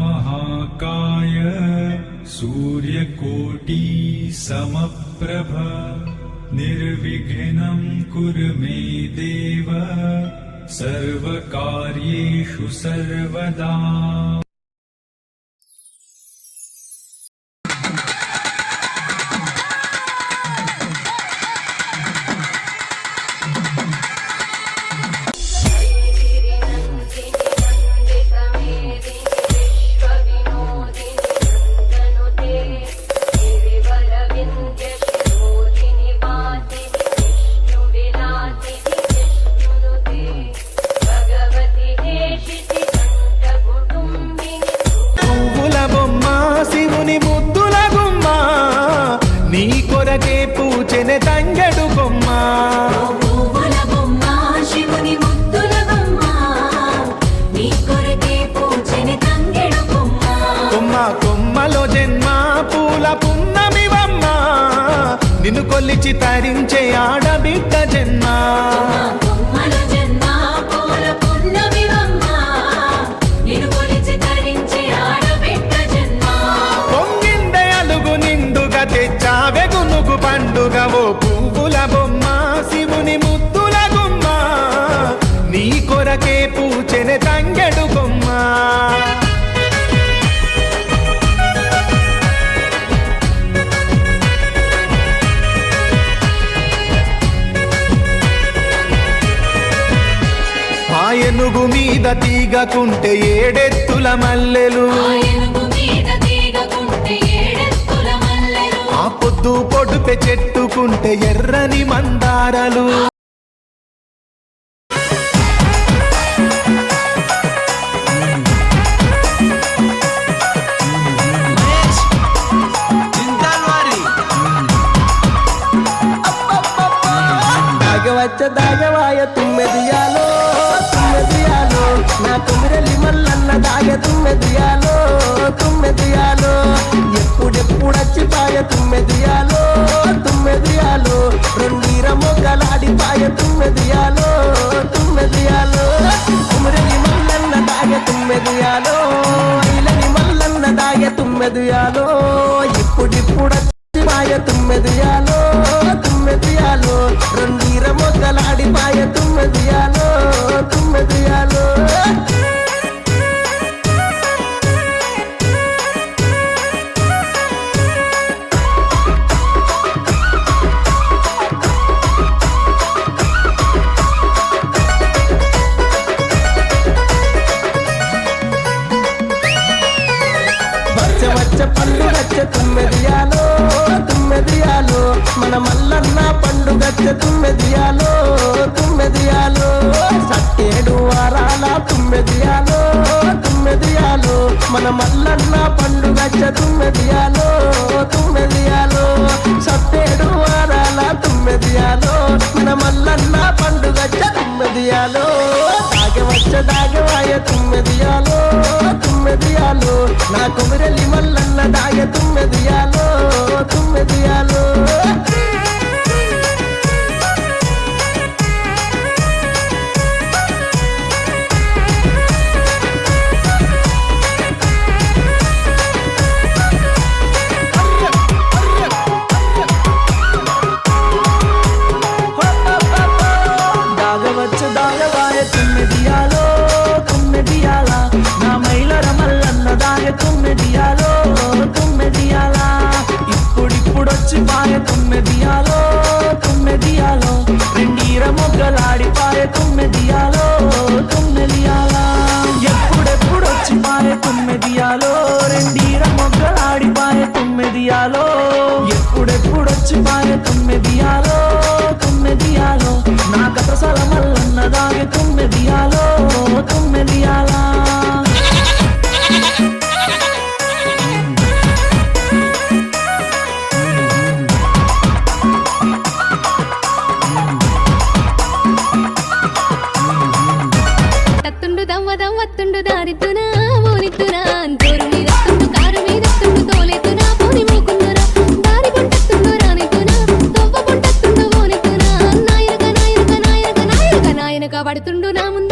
वक्रतुण्डमहाकाय सूर्यकोटि समप्रभ निर्विघ्नं कुरु నిన్ను తరించే ఆడ తీగకుంటే ఏడెత్తుల మల్లెలు. ఆ పొద్దు పొడుపె చెట్టుకుంటే ఎర్రని మందారలు. మల్లన్న కుమిరలి తుమ్మె దియాలో తుమ్మె దియాలో ఎప్పుడెప్పుడచ్చి పాయ తుమ్మెదియాలో. తుమ్మెదియాలో రెండీర మొగ్గలాడి పాయ తుమ్మెదియాలో. తుమ్మెదియాలో కుమిరలి మల్లన్న దాయ తుమ్మె దియాలో ఇలని మల్లన్న దాయ తుమ్మె దియాలో ఇప్పుడిప్పుడచ్చి పాయ తుమ్మె దియాలో మన మల్లన్న పండుగచ్చ తుమ్మెదియాలో తుమ్మెదియాలో సత్తేడు వారాల తుమ్మెదియాలో మన మల్లన్న పండుగచ్చ తుమ్మెదియాలో దాగవచ్చ దాగవాయ తుమ్మెదియాలో తుమ్మెదియాలో నా కుమిరలి మల్లన్న దాగ తుమ్మెదియాలో ఎప్పుడెప్పుడొచ్చి పాయ తుమ్మెదియాలో తుమ్మెదియాలో నా కథ సలమల్లన్న దాగి తుమ్మెదియాలో తుమ్మెదియాలా గాలిద్దునాయ్ పడుతుండు నా ముందు.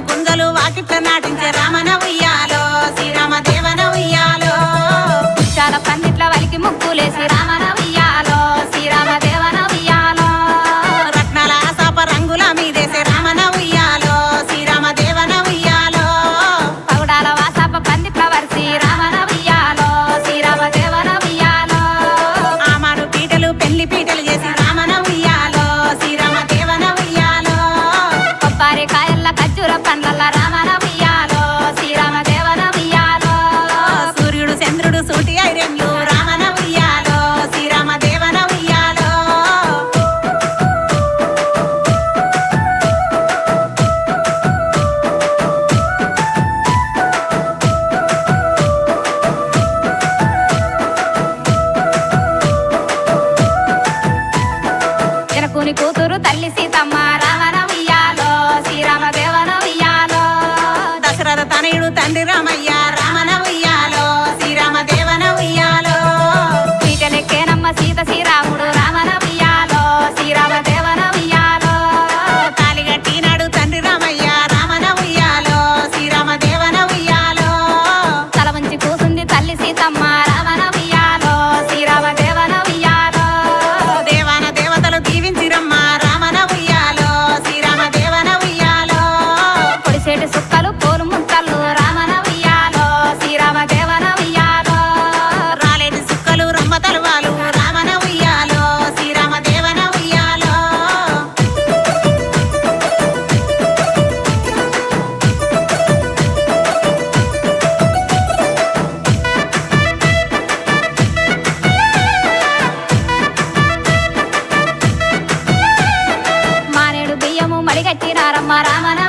కుందలు వాకిట్ల నాటించే తల్లి సీతమ్మ రామన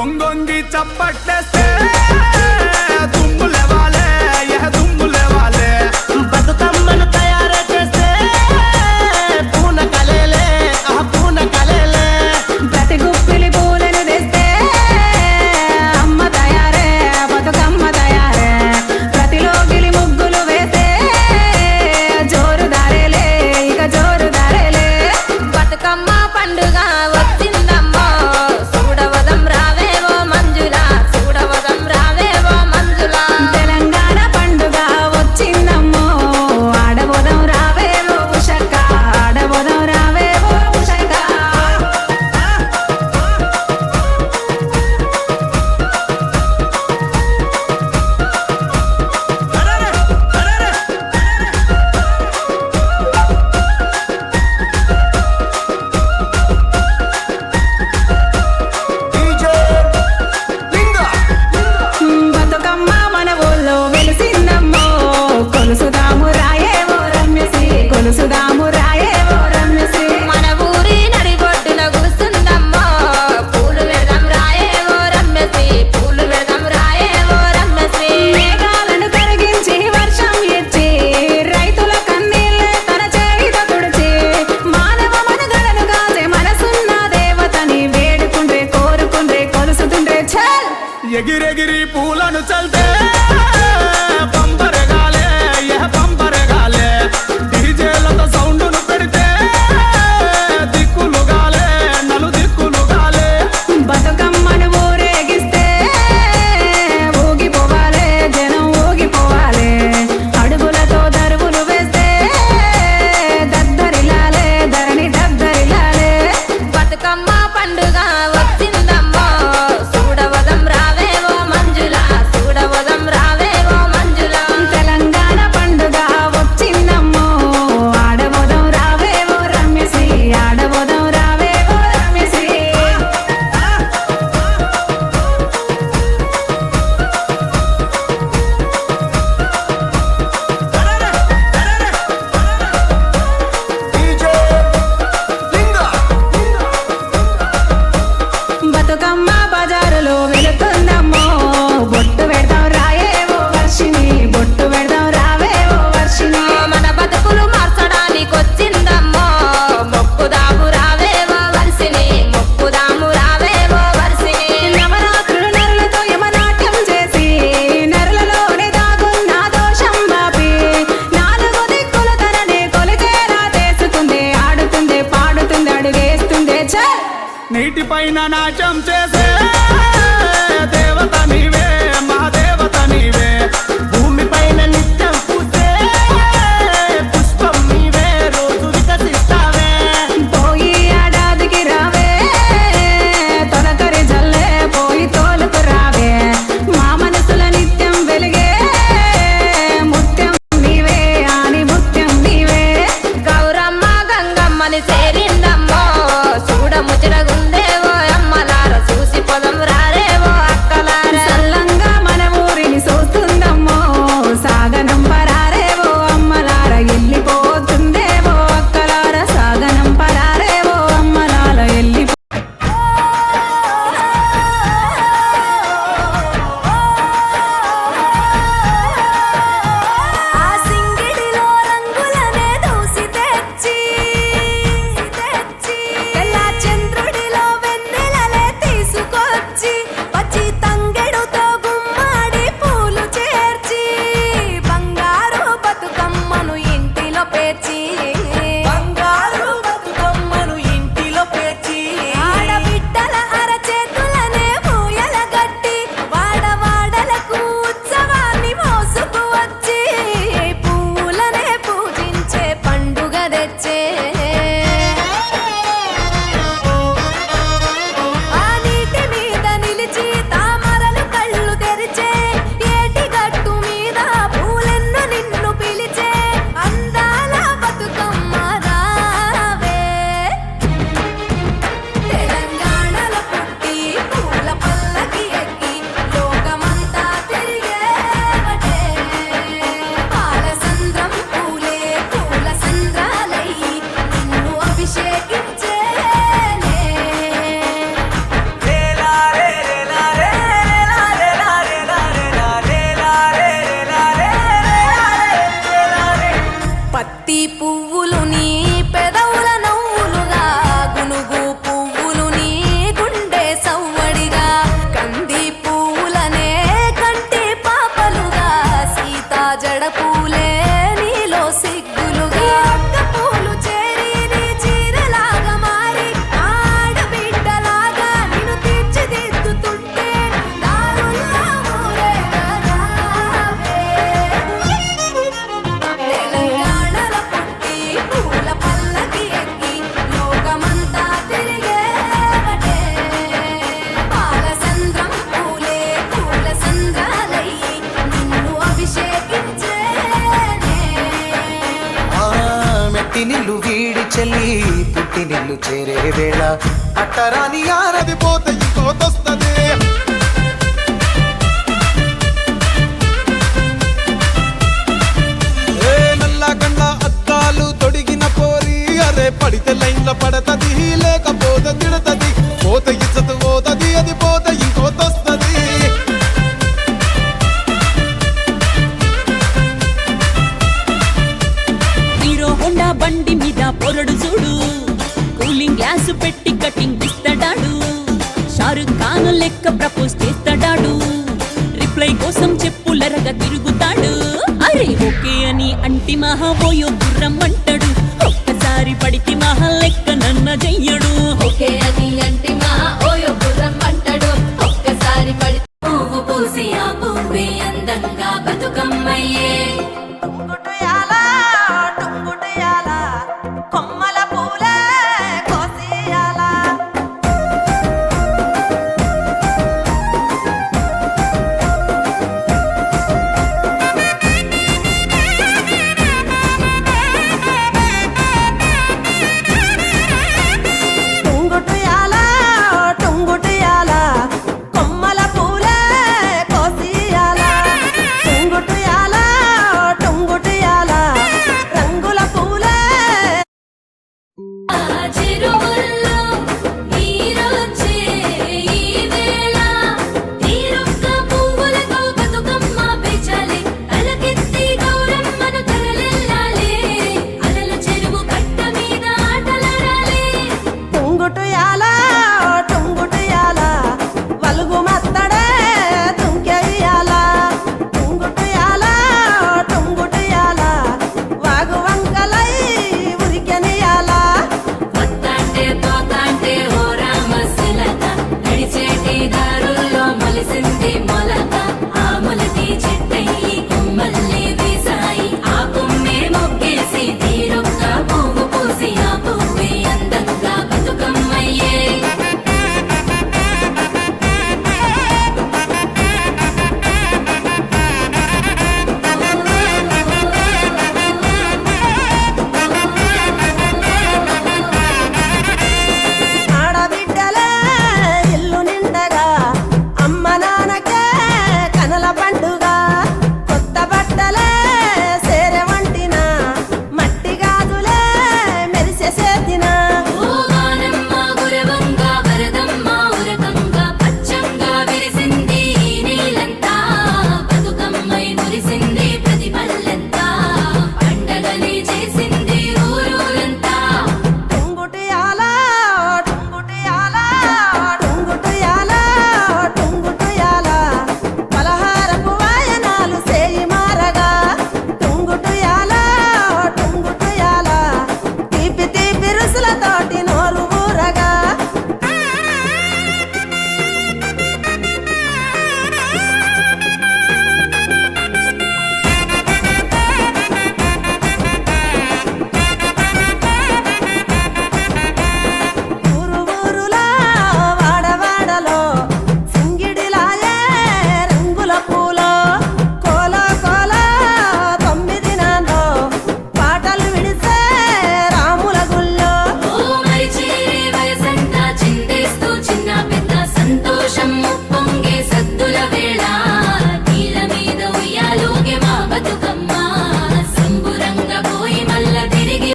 ಒಂದೊಂದಿ ಚಪ್ಪಟ್ಟೆ వేళ. అట్టరాని ఆరది పోతే ఇంకోతొస్తది ఏ అద్దాలు తొడిగిన పోరి అరే పడితే లైన్ల పడతది లేకపోతే తిడత కటింగ్ ఇస్తాడాడు షారుఖ్ ఖాన్ లెక్క ప్రపోజ్ చేస్తాడాడు. రిప్లై కోసం చెప్పులరగా తిరుగుతాడు. అరే ఓకే అని అంటి మహా పోయో గుర్రం అంటాడు ఒక్కసారి పడికి మహా లెక్క నన్న జయ్యడు. ఓకే అని అంటి మహా పోయో గుర్రం అంటాడు ఒక్కసారి పడి పువ్వు పూసి ఆ పువ్వే అందంగా బతుకమ్మయ్యే.